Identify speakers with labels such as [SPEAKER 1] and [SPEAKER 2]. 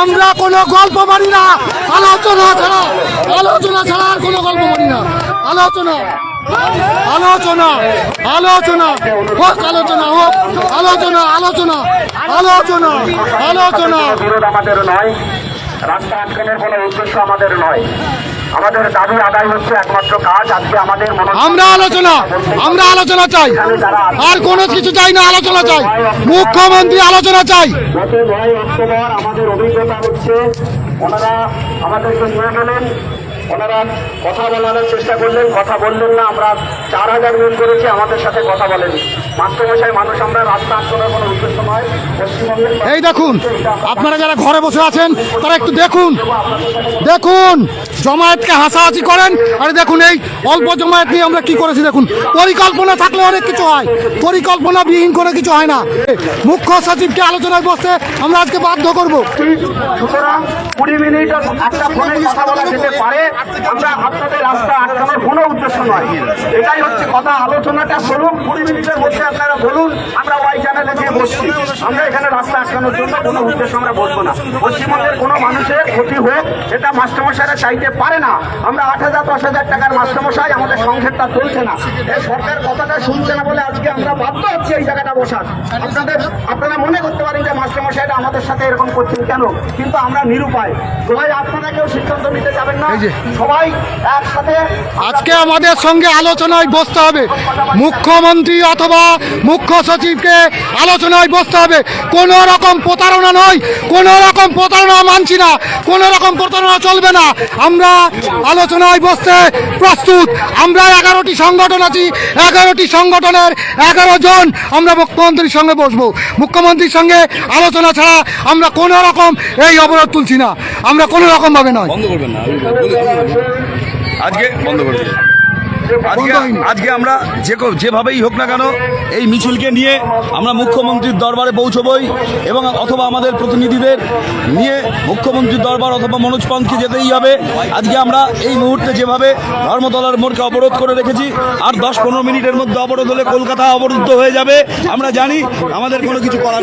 [SPEAKER 1] আমরা কোনো গল্প মানি না। আলোচনা ছাড়া আলোচনা ছাড়া আর কোনো গল্প মানি না। আলোচনা আলোচনা আলোচনা, হোক আলোচনা হোক আলোচনা আলোচনা আলোচনা আলোচনা।
[SPEAKER 2] আমাদের নয় রাস্তা আটকানোর কোনো উদ্দেশ্য আমাদের নয়। আমাদের দাবি আদায় হচ্ছে একমাত্র কাজ আজকে আমাদের
[SPEAKER 1] আমরা আলোচনা আমরা আলোচনা চাই। আর কোনো কিছু চাই না আলোচনা চাই। মুখ্যমন্ত্রী আলোচনা চাই।
[SPEAKER 2] গত নয় অক্টোবর আমাদের অভিজ্ঞতা হচ্ছে। ওনারা আমাদেরকে নিয়ে গেলেন। ওনারা কথা বলার চেষ্টা করলেন কথা বললেন না আমরা চার হাজার মিনিট করেছি আমাদের সাথে কথা বলেনি। মাস্টারমশাই মানুষ আমরা রাস্তা আটকানোর কোনো উদ্দেশ্য নয় পশ্চিমবঙ্গের
[SPEAKER 1] এই দেখুন আপনারা যারা ঘরে বসে আছেন তারা একটু দেখুন দেখুন জমায়েতকে হাসাহাসি করেন আরে দেখুন এই অল্প জমায়েত নিয়ে আমরা কি করেছি দেখুন পরিকল্পনা থাকলে অনেক কিছু হয় পরিকল্পনা বিহীন করে কিছু হয় না। মুখ্য সচিবকে আলোচনায় বসতে আমরা আজকে বাধ্য করব।
[SPEAKER 2] সুতরাং কুড়ি মিনিট একটা ফোনে কথা বলা যেতে পারে। আমরা আপনাদের রাস্তা আটকানোর কোনো উদ্দেশ্য নয়। এটাই হচ্ছে কথা। আলোচনাটা চলুক। কুড়ি মিনিটের মধ্যে আপনারা বলুন। আমরা ওয়াই আমরা এখানে রাস্তা আটকানোর জন্য কোনো উদ্দেশ্য আমরা বলব না। পশ্চিমবঙ্গের কোনো মানুষের ক্ষতি হোক এটা মাস্টারমশাইরা চাইতে পারে না। আমরা আট হাজার দশ হাজার টাকার মাস্টারমশাই আমাদের সংসারটা চলছে না। এই সরকার কথাটা শুনছে না বলে আজকে আমরা বাধ্য হচ্ছি এই জায়গাটা বসার। আপনাদের আপনারা মনে করতে পারেন যে মাস্টারমশাইরা আমাদের সাথে এরকম করছেন কেন? কিন্তু আমরা নিরুপায়। সবাই আপনারা কেউ সিদ্ধান্ত নিতে যাবেন না। সবাই একসাথে
[SPEAKER 1] আজকে আমাদের সঙ্গে আলোচনায় বসতে হবে। মুখ্যমন্ত্রী অথবা মুখ্য সচিবকে আলোচনায় বসতে হবে। কোনো রকম প্রতারণা নয়, কোনো রকম প্রতারণা মানছি না, কোনো রকম প্রতারণা চলবে না। আমরা আলোচনায় বসতে প্রস্তুত। আমরা এগারোটি সংগঠন আছি, এগারোটি সংগঠনের এগারো জন আমরা মুখ্যমন্ত্রীর সঙ্গে বসবো। মুখ্যমন্ত্রীর সঙ্গে আলোচনা ছাড়া আমরা কোনো রকম এই অবরোধ তুলছি না। আমরা কোনো রকম ভাবে নয়
[SPEAKER 3] আজকে বন্ধ করবেন আজকে আজকে আমরা যে যেভাবেই হোক না কেন এই মিছিলকে নিয়ে আমরা মুখ্যমন্ত্রীর দরবারে পৌঁছবই এবং অথবা আমাদের প্রতিনিধিদের নিয়ে মুখ্যমন্ত্রীর দরবার অথবা মনোজ পান্তকে যেতেই হবে। আজকে আমরা এই মুহূর্তে যেভাবে ধর্মতলার মোড়কে অবরোধ করে রেখেছি, আর দশ পনেরো মিনিটের মধ্যে অবরোধ হলে কলকাতা অবরুদ্ধ হয়ে যাবে। আমরা জানি আমাদের কোনো কিছু করার